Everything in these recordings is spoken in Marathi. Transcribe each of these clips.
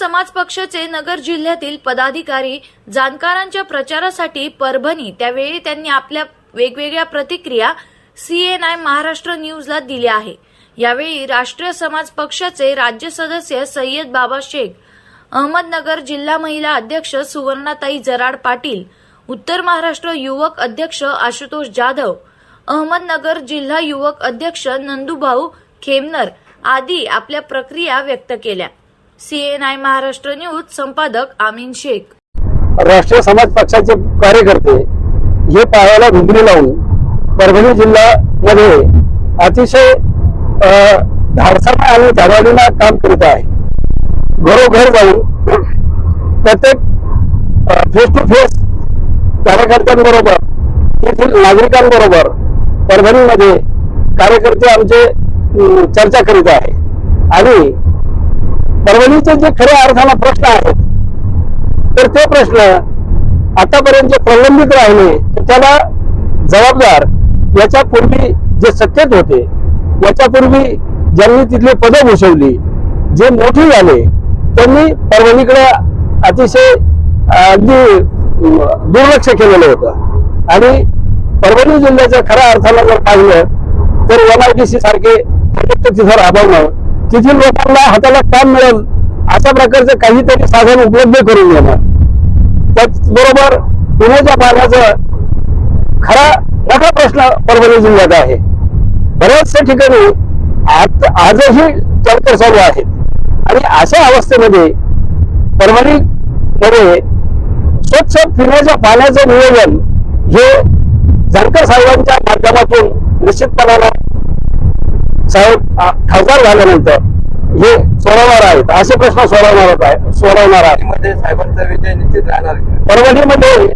समाज पक्षाचे नगर जिल्ह्यातील पदाधिकारी जाणकारांच्या प्रचारासाठी परभणी. त्यावेळी त्यांनी आपल्या वेगवेगळ्या प्रतिक्रिया सीएनआय महाराष्ट्र न्यूजला दिल्या आहे. यावेळी राष्ट्रीय समाज पक्षाचे राज्य सदस्य सय्यद बाबा शेख अहमदनगर जिल्हा महिला अध्यक्ष सुवर्णाताई जराड पाटील उत्तर महाराष्ट्र युवक अध्यक्ष आशुतोष जाधव अहमदनगर जिल्हा युवक अध्यक्ष नंदुभाऊ खेमनर आदी आपल्या प्रक्रिया व्यक्त केल्या. सीएनआय महाराष्ट्र न्यूज संपादक आमीन शेख. राष्ट्रीय समाज पक्षाचे कार्यकर्ते हे पायाला घुगणी लावून परभणी जिल्ह्यामध्ये अतिशय धाडसाने आणि धडाडीनं काम करीत आहे. घरोघर जाऊन प्रत्येक फेस टू फेस कार्यकर्त्यांबरोबर येथील नागरिकांबरोबर परभणीमध्ये कार्यकर्ते आमचे चर्चा करीत आहे. आणि परभणीचे जे खऱ्या अर्थाला प्रश्न आहेत तर ते प्रश्न आतापर्यंत जे प्रलंबित राहिले तर त्याला जबाबदार याच्यापूर्वी जे सत्तेत होते याच्यापूर्वी ज्यांनी तिथली पदं भूषवली जे मोठे झाले त्यांनी परभणीकडे अतिशय अगदी दुर्लक्ष केलेलं होतं. आणि परभणी जिल्ह्याच्या खऱ्या अर्थानं जर पाहिलं तर एनआरटीसी सारखे तिथं राबवणं तिथील लोकांना हाताला काम मिळेल. अशा प्रकारचं काहीतरी साधन उपलब्ध करून देणार. त्याचबरोबर पुण्याच्या पाण्याचा खरा मोठा प्रश्न परभणी जिल्ह्यात आहे. बऱ्याचशा ठिकाणी आज आजही चर्चा चालू आहेत. आणि अशा अवस्थेमध्ये परभणीमध्ये स्वच्छ पिण्याच्या पाण्याचं नियोजन हे जानकर साहेबांच्या माध्यमातून निश्चितपणानं साहेब खासदार झाल्यानंतर हे सोडवणार आहेत. असे प्रश्न सोडवणार आहे सोडवणार आहे मध्ये साहेबांचा विजय निश्चित राहणार परभणीमध्ये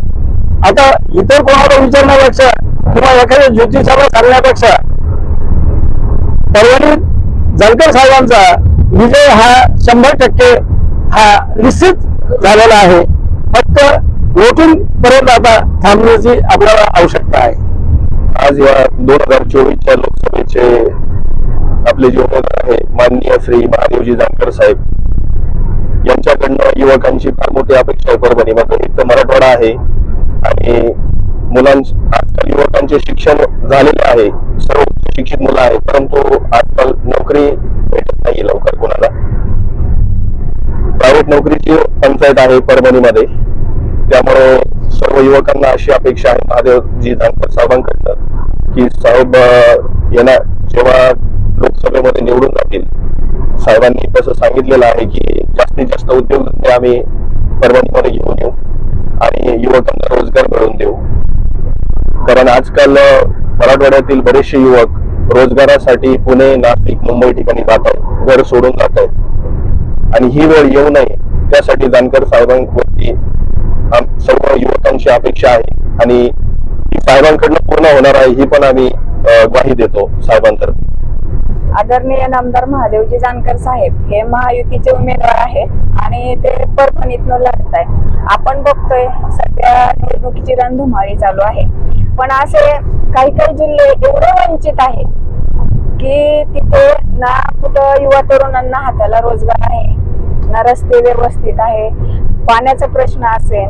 आता इतर कोणाला विचारण्यापेक्षा किंवा एखाद्या ज्योतिषाला सांगण्यापेक्षा परभणीत जानकर साहेबांचा विजय हा शंभर टक्के हा निश्चित झालेला आहे. फक्त वोटिंग पर्यंत आता थांबण्याची आपल्याला आवश्यकता आहे. आज या दोन हजार चोवीसच्या लोकसभेचे आपले जे उमेदवार आहे माननीय श्री महादेवजी जानकर साहेब. यांच्याकडनं युवकांची फार मोठी अपेक्षा आहे परभणीमध्ये एक तर मराठवाडा आहे आणि मुलांच्या युवकांचे शिक्षण झालेले आहे. सर्व शिक्षित मुलं आहेत परंतु आजकाल नोकरी भेटत नाही लवकर कोणाला. प्रायव्हेट नोकरीची पंचायत आहे परभणीमध्ये त्यामुळे सर्व युवकांना अशी अपेक्षा आहे महादेवजी जानकर साहेबांकडनं की साहेब येणार जेव्हा लोकसभेमध्ये निवडून जातील. साहेबांनी तसं सांगितलेलं आहे की जास्तीत जास्त उद्योगधंदे आम्ही परभणीमध्ये घेऊन येऊ आणि युवकांना रोजगार मिळवून देऊ. कारण आजकाल मराठवाड्यातील बरेचसे युवक रोजगारासाठी पुणे नाशिक मुंबई ठिकाणी जात आहेत. घर सोडून जात आहेत. आणि ही वेळ येऊ नये त्यासाठी जानकर साहेबांवरती सर्व युवकांची अपेक्षा आहे. आणि साहेबांकडनं पूर्ण होणार आहे ही पण आम्ही ग्वाही देतो साहेबांतर्फे. आदरणीय नामदार महादेवजी जानकर साहेब हे महायुतीचे उमेदवार आहेत आणि ते परभणीतनं लढत आहे आपण बघतोय सध्या निवडणुकीची रणधुमाळी चालू आहे. पण असे काही काही जिल्हे एवढे वंचित आहे की तिथे ना कुठं युवा तरुणांना हाताला रोजगार आहे ना रस्ते व्यवस्थित आहे पाण्याचा प्रश्न असेल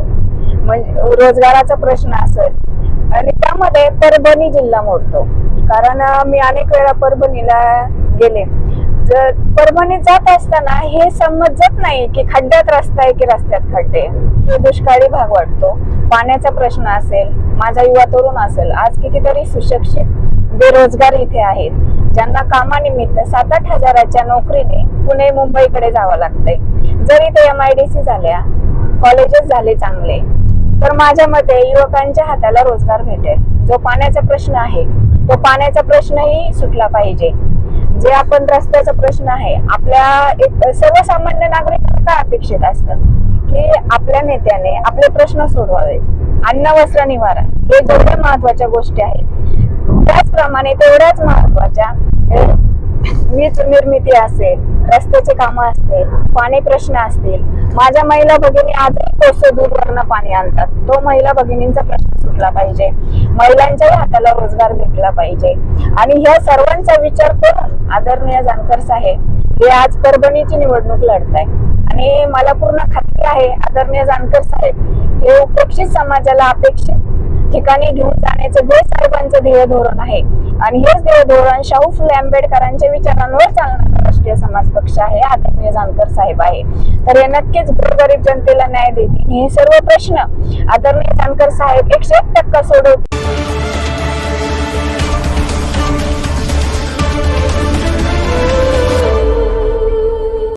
म्हणजे रोजगाराचा प्रश्न असेल. आणि त्यामध्ये परभणी जिल्हा मोडतो. कारण मी अनेक वेळा परभणीला गेले. जर परभणी जात असताना हे समजत नाही की खड्ड्यात रस्ता आहे की रस्त्यात खड्डे. हे दुष्काळी भाग वाटतो. पाण्याचा प्रश्न असेल माझा युवा तरुण असेल आज कितीतरी सुशिक्षित बेरोजगार इथे आहेत ज्यांना कामानिमित्त सात आठ हजाराच्या नोकरीने पुणे मुंबईकडे जावं लागतंय. जर इथे एम आय डी सी झाल्या कॉलेजेस झाले चांगले तर माझ्या मते युवकांच्या हाताला रोजगार भेटेल. जो पाण्याचा प्रश्न आहे तो पाण्याचा प्रश्नही सुटला पाहिजे. जे आपण रस्त्याचा प्रश्न आहे आपल्या एक सर्वसामान्य नागरिकांना काय अपेक्षित असतं? की आपल्या नेत्याने आपले प्रश्न सोडवावे. अन्न वस्त्र निवारा हे जेवढ्या महत्त्वाच्या गोष्टी आहेत. त्याचप्रमाणे तेवढ्याच महत्त्वाच्या वीज निर्मिती असेल रस्त्याचे कामं असतील पाणी प्रश्न असतील माझ्या महिला भगिनी आज कोसो दूरवरनं पाणी आणतात. तो महिला भगिनींचा प्रश्न सुटला पाहिजे. महिलांच्याही हाताला रोजगार भेटला पाहिजे. आणि ह्या सर्वांचा विचार करून आदरणीय जानकर साहेब हे आज परभणीची निवडणूक लढताय आणि मला पूर्ण खात्री आहे आदरणीय जानकर साहेब हे उपेक्षित समाजाला अपेक्षित ठिकाणी घेऊन जाण्याचं जे साहेबांचं ध्येय धोरण आहे. आणि हेच ध्येय धोरण शाहू फुले आंबेडकरांच्या विचारांवर चालणार राष्ट्रीय समाज पक्ष आहे आदरणीय जानकर साहेब आहे. तर हे नक्कीच गोरगरीब जनतेला न्याय देतील. हे सर्व प्रश्न आदरणीय जानकर साहेब एकशे एक टक्का सोडवतील.